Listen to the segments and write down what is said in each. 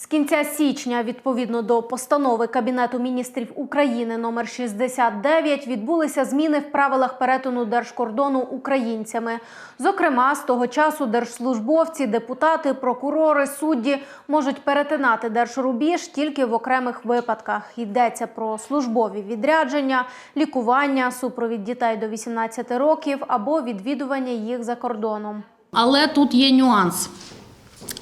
З кінця січня, відповідно до постанови Кабінету міністрів України номер 69, відбулися зміни в правилах перетину держкордону українцями. Зокрема, з того часу держслужбовці, депутати, прокурори, судді можуть перетинати держрубіж тільки в окремих випадках. Йдеться про службові відрядження, лікування, супровід дітей до 18 років або відвідування їх за кордоном. Але тут є нюанс.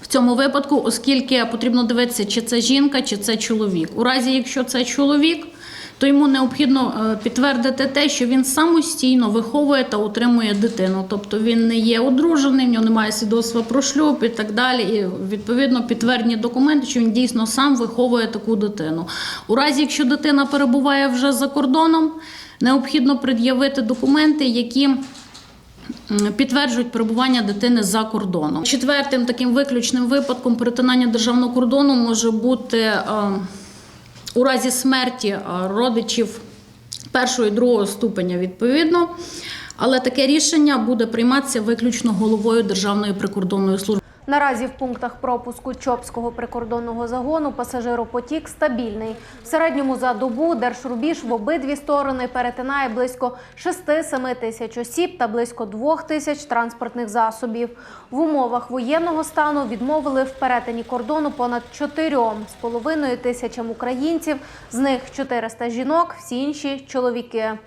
Цьому випадку, оскільки потрібно дивитися, чи це жінка, чи це чоловік. У разі, якщо це чоловік, то йому необхідно е, підтвердити те, що він самостійно виховує та утримує дитину. Тобто він не є одружений, в нього немає свідоцтва про шлюб і так далі. І відповідно підтвердені документи, що він дійсно сам виховує таку дитину. У разі, якщо дитина перебуває вже за кордоном, необхідно пред'явити документи, які підтверджують перебування дитини за кордоном. Четвертим таким виключним випадком перетинання державного кордону може бути е, у разі смерті е, родичів першого і другого ступеня відповідно. Але таке рішення буде прийматися виключно головою Державної прикордонної служби. Наразі в пунктах пропуску Чопського прикордонного загону пасажиропотік стабільний. В середньому за добу держрубіж в обидві сторони перетинає близько 6-7 тисяч осіб та близько 2 тисяч транспортних засобів. В умовах воєнного стану відмовили в перетині кордону понад 4,5 тисячам українців, з них 400 жінок, всі інші чоловіки.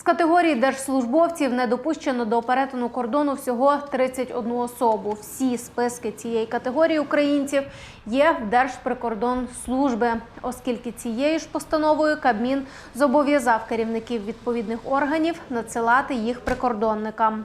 З категорії держслужбовців не допущено до перетину кордону всього 31 особу. Всі списки цієї категорії українців є в Держприкордонслужби, оскільки цією ж постановою Кабмін зобов'язав керівників відповідних органів надсилати їх прикордонникам.